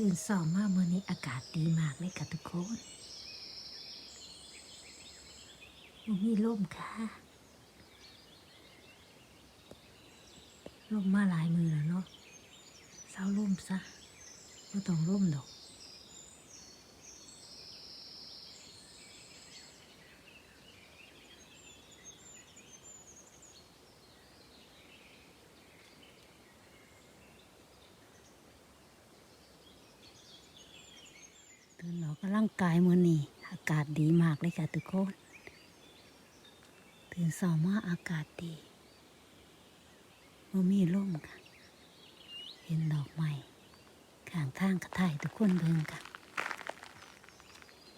ตื่นสอมาเมื่อนี้อากาศดีมากเลยค่ะทุกคนมันมีลมค่ะลมมาหลายมือแล้วเนาะเศร้าลมซะไม่ต้องลมดอก ตื่นออ กกำลังกายมือนี่อากาศดีมากเลยค่ะทุกคน ตื่นสองมาอากาศดีมมีร่มค่ะ เห็นดอกไม้ข้างทางกระถ่ายทุกคนเบิ่งค่ะ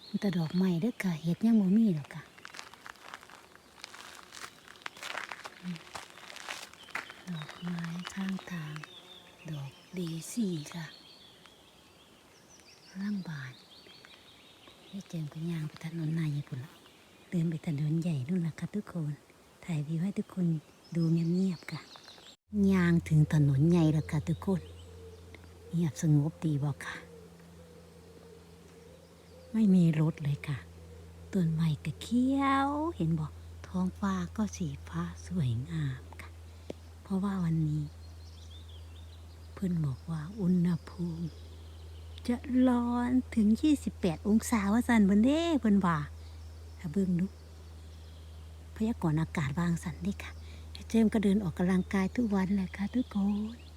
มันแต่ดอกไม้เด้อค่ะเห็ดยังบ่มีหรอกค่ะดอกไม้ข้างทาง ดอกดีสี่ค่ะล่างบาน เจมก็ย่างไปถนนนายญี่ปุ่นเดินไปถนนใหญ่นู่นแหละค่ะทุกคน ถ่ายวิวให้ทุกคนดูเงียบๆค่ะย่างถึงถนนใหญ่แล้วค่ะทุกคนเงียบสงบดีบอกค่ะ ไม่มีรถเลยค่ะต้นไม้ก็เขียว เห็นบอกท้องฟ้าก็สีฟ้าสวยงามค่ะ เพราะว่าวันนี้ เพื่อนบอกว่าอุณหภูมิ จะร้อนถึง 28 องศาว่าสันบนเด้เพิ่นว่าถ้าเบิ่งดูพยากรณ์อากาศวางสันนี่ค่ะเจมก็เดินออกกำลังกายทุกวันแหละค่ะทุกคน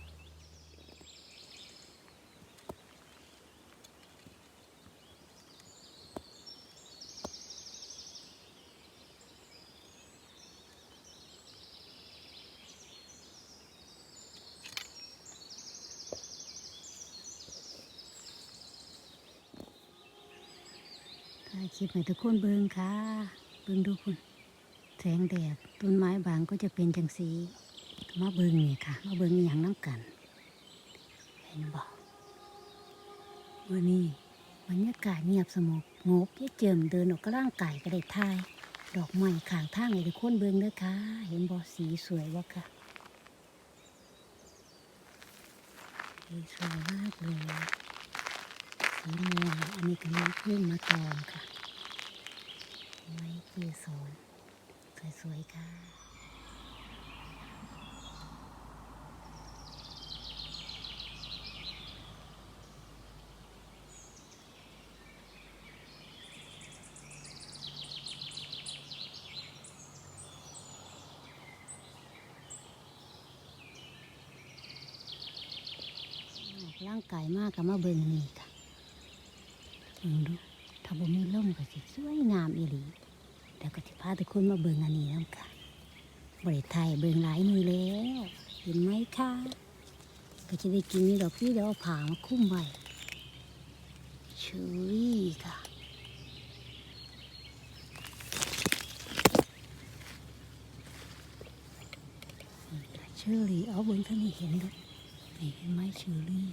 คลิปให้ทุกคนเบิ่งค่ะ เบิ่งดูคุณแสงแดดต้นไม้บางก็จะเป็นจังสีมาเบิ่งนี่ค่ะ มาเบิ่งอย่างน้ำกัน เห็นบอกวันนี้บรรยากาศเงียบสงบงบยายเจิมเดินออกกำลังกายก็ได้ทาย ดอกไม้ข้างทางให้ทุกคนเบิ่งเด้อค่ะ เห็นบ่สีสวยบ่ค่ะสีสวยมากเลยสีม่วงอันนี้ก็มีเพึ่งมาตอมค่ะ ไม้กีสอนสวยๆค่ะร่างกายมากกับมาเบิ่งนี่ค่ะเบิ่งดูถ้าบ่มีลมก็สิสวยงามอีหลี เดี๋ยวก็สิพาทุกคนมาเบิ่งอันนี้นํค่ะบริไทยเบิ่งหลายมือแล้วเห็นไหมคะก็จะได้กินนี่ดอกพี่เดี๋ยวเอาผ่ามาคุ้มไว้ชอรี่ค่ะเชอรี่เอาเบิ่งท่านนี่เห็นด้วยนี่เห็นไหมเชอรี่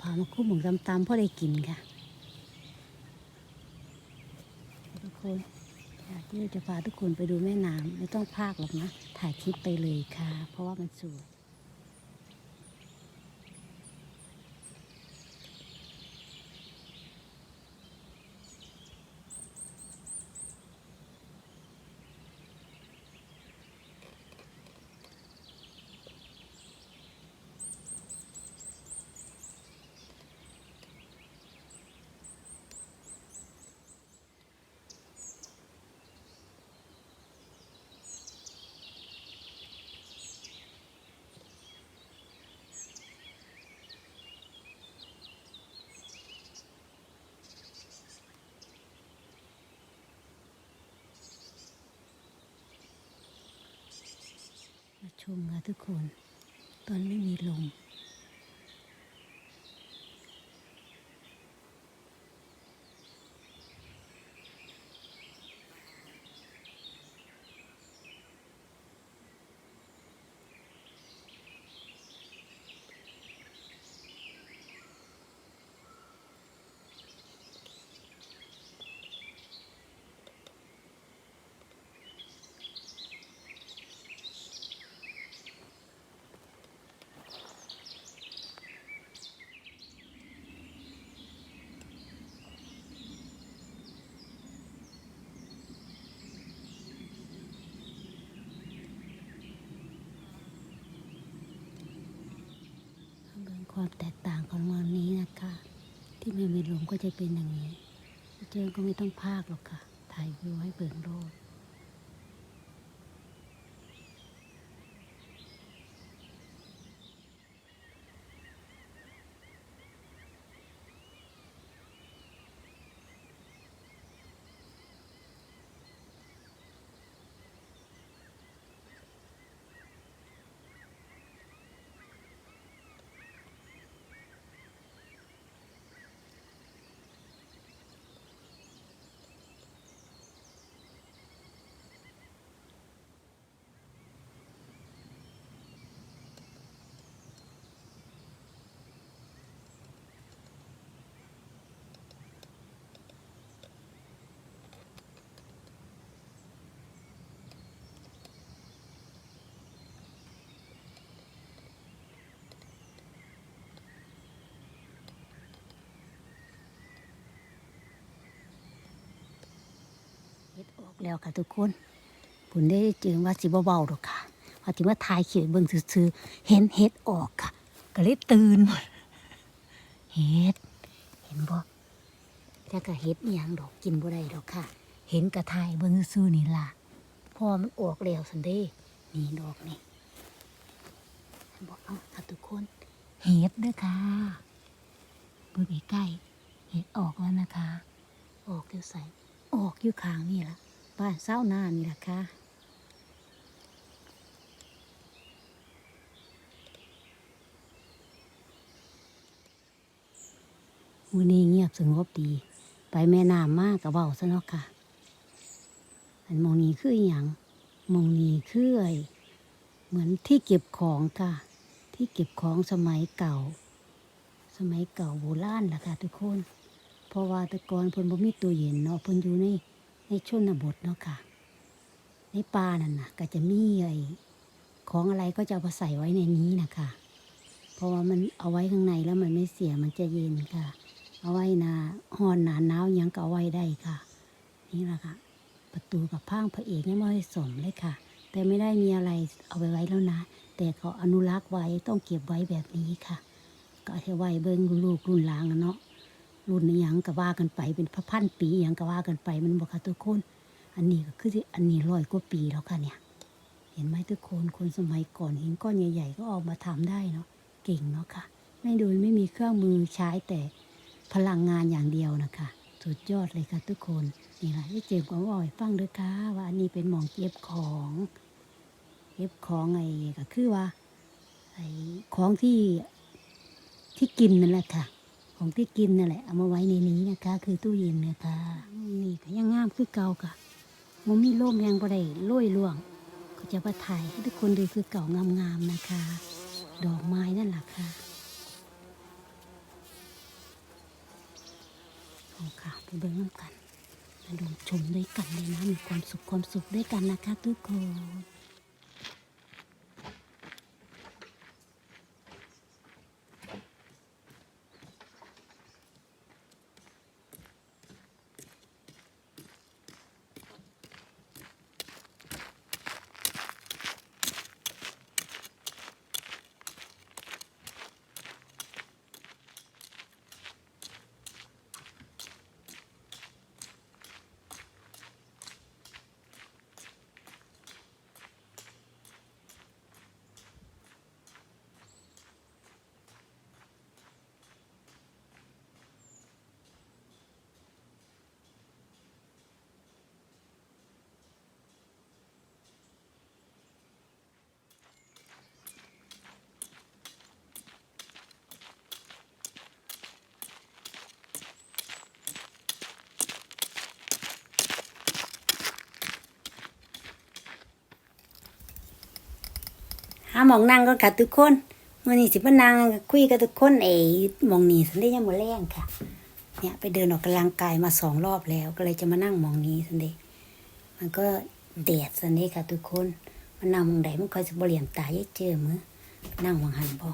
พามาคุ้มหมูตำๆพ่อได้กินค่ะทุก คนอยากที่จะพาทุกคนไปดูแม่น้ำไม่ต้องพากหรอกนะ ถ่ายคลิปไปเลยค่ะ เพราะว่ามันสวย ชมค่ะทุกคน ตอนไม่มีลมความ ของวันนี้นะคะ ที่ไม่มีลมก็จะเป็นอย่างนี้เจมก็ไม่ต้องพากหรอกค่ะ ถ่ายวิวให้เบิ่งโลดเฮ็ดออก แล้วค่ะทุกคนผุนได้เจอว่าสิบเบาๆหรอกค่ะว่าที่ว่าถ่ายเขียนเบิ่งซื่อๆเห็นเฮ็ดออกค่ะ ก็เลยตื่นหมดเฮ็ดเห็นบ่แต่ก็เฮ็ดอีหยังดอกกินบ่ได้ดอกค่ะ เห็นกระถ่ายเบิ่งซื่อนี่ล่ะพอมันออกแล้วสันเด้นี่ดอกนี่เห็นบ่เอาค่ะทุกคนเฮ็ดด้อค่ะเบิ่งใกล้เฮ็ดออกแล้วนะคะ ออกอยู่ใส่ออกอยู่ข้างนี่ล่ะ บ้านเศร้านานี่ล่ะค่ะมื้อนี้เงียบสงบดี ไปแม่น้ำมากกับเบาซะเนาะค่ะ อันมองนี้คืออย่างมองนี้คือเหมือนที่เก็บของค่ะ ที่เก็บของสมัยเก่า สมัยเก่าโบราณล่ะค่ะทุกคน เพราะว่าแต่ก่อนเพิ่นบ่มีตู้เย็นเนาะเพิ่นอยู่ใน ในชนบทเนาะค่ะ ในป่านั่นนะก็จะมีไอ้ของอะไรก็จะเอาใส่ไว้ในนี้นะคะเพราะว่ามันเอาไว้ข้างในแล้วมันไม่เสียมันจะเย็นค่ะ เอาไว้นาห้อนหนาหนาวยังก็เอาไว้ได้ค่ะ นี่แหละค่ะ ประตูกับพางพระเอกยังไม่ได้สมเลยค่ะ แต่ไม่ได้มีอะไรเอาไปไว้แล้วนะ แต่เขาอนุรักษ์ไว้ต้องเก็บไว้แบบนี้ค่ะ ก็เอาไว้เบิ้งลูกรุ่นหลางเนาะ รุ่นอหยังก็ว่ากันไปเป็นพระพันปีอหยังก็ว่ากันไปมันบอกค่ะทุกคน อันนี้ก็คืออันนี้ร้อยกว่าปีแล้วค่ะเนี่ย เห็นไหมทุกคนคนสมัยก่อนเห็นก้อนใหญ่ๆ ก็ออกมาทำได้เนาะเก่งเนาะค่ะ ไม่โดยไม่มีเครื่องมือใช้แต่พลังงานอย่างเดียวนะคะสุดยอดเลยค่ะทุกคนนี่แหละที่เจมส์ก็บอกให้ฟังด้วยค่ะว่าอันนี้เป็นหมองเก็บของเก็บของไอ้ก็คือว่าไอ้ของที่ที่กินนั่นแหละค่ะ ของที่กินนั่นแหละ เอามาไว้ในนี้นะคะ คือตู้เย็นนะคะนี่ก็ยังงามคือเก่าค่ะมันมีร่มยังบ่ได้โรยล่วง ก็จะมาถ่ายให้ทุกคนดูคือเก่างามๆนะคะ ดอกไม้นั่นแหละค่ะเอาค่ะไปเบิ่งน้ำกันมาดูชมด้วยกันเลยนะมีความสุขความสุขด้วยกันนะคะทุกคน หาหมองนั่งก็กับทุกคนมื่อนี้สิมานั่งคุยกับทุกคนเอ๋มองนี้สันได้ยังมาแรงค่ะ เนี่ยไปเดินออกกำลังกายมาสองรอบแล้ว ก็เลยจะมานั่งมองนี้สันเดยมันก็แดดสันเดยค่ะทุกคนมันนั่งมองใดมันคอยจะบเหลี่ยมตาเยเจอมือนั่งหมองหันบ่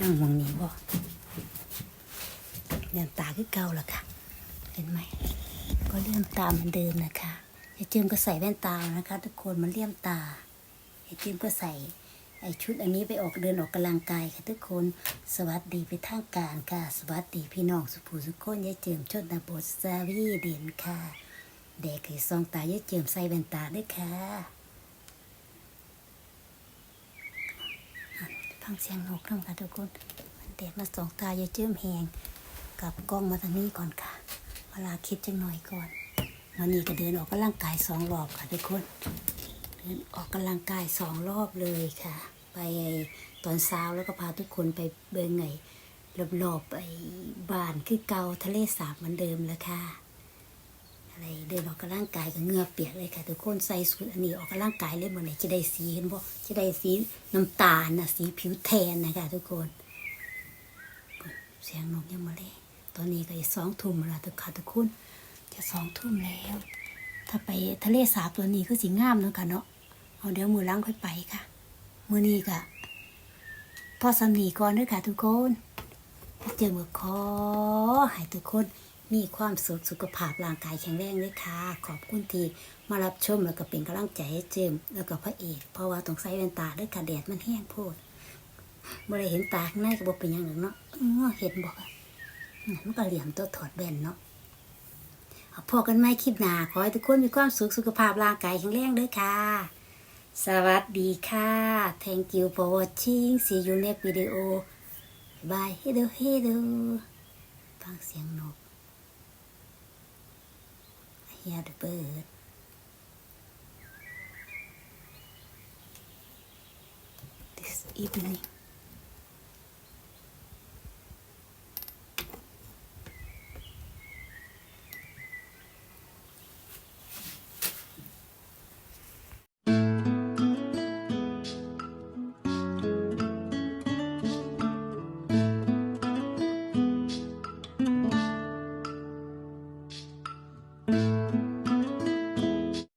นั่งมองนี้บ่เหลี่ยมตาคือเก่าละค่ะเห็นไหมก็เลี่ยมตาเหมือนเดิมนะคะยายเจิมก็ใส่แว่นตานะคะ ทุกคนมันเลี่ยมตา ไอติมก็ใส่ไอชุดอันนี้ไปออกเดินออกกำลังกายค่ะทุกคน สวัสดีไปทางการค่ะ สวัสดีพี่น้องสุภูสุขคนยายเจิมชดนบทสาวีเด่นค่ะ เด็กคือซองตายายเจิมใส่แว่นตาด้วยค่ะฟังเสียงนกน้ำค่ะทุกคนมันเด็กมาสองตายายเจิมแหงกับกล้องมาทางนี้ก่อนค่ะ เวลาคลิปจังหน่อยก่อน วันนี้ก็เดินออกกำลังกายสองรอบค่ะทุกคน ออกกำลังกายสองรอบเลยค่ะ ไปตอนเช้าแล้วก็พาทุกคนไปเบิงไงรอบๆไปบ้านคือเกาทะเลสาบเหมือนเดิมแล้วค่ะอะไรเดินออกกำลังกายก็เงือเปียกเลยค่ะ ทุกคนใส่สูทอันนี้ออกกำลังกายเลยหมดเลยจะได้สีเห็นบ่จะได้สีน้ำตาลนะสีผิวแทนนะคะทุกคนเสียงนกยังมาเลยตอนนี้ก็จะสองทุ่มแล้วทุกค่ะทุกคนจะสองทุ่มแล้ว ถ้าไปทะเลสาบตัวนี้คือสีงามเนาะค่ะเนาะ เอาเดี๋ยวมือล้างค่อยไปค่ะ มือนี้ก็พอสำนีก่อนด้วยค่ะทุกคนเจอมือขอให้ทุกคนมีความสุขสุขภาพร่างกายแข็งแรงเลยค่ะ ขอบคุณที่มารับชมแล้วก็เป็นกำลังใจให้เจมแล้วก็พระเอกเพราะว่าต้องใส่แว่นตาด้วยค่ะแดดมันแห้งโพดบ่ได้เห็นตาข้างในก็บ่เป็นยังหรอกเนาะเห็นบอะอืมมันก็เหลี่ยมตัวถอดแว่นเนาะพอกันไม่คลิปหนาขอให้ทุกคนมีความสุขสุขภาพร่างกายแข็งแรงด้วยค่ะ สวัสดีค่ะ thank you for watching see you next video bye hello hello ฟังเสียงนก I hear the bird this evening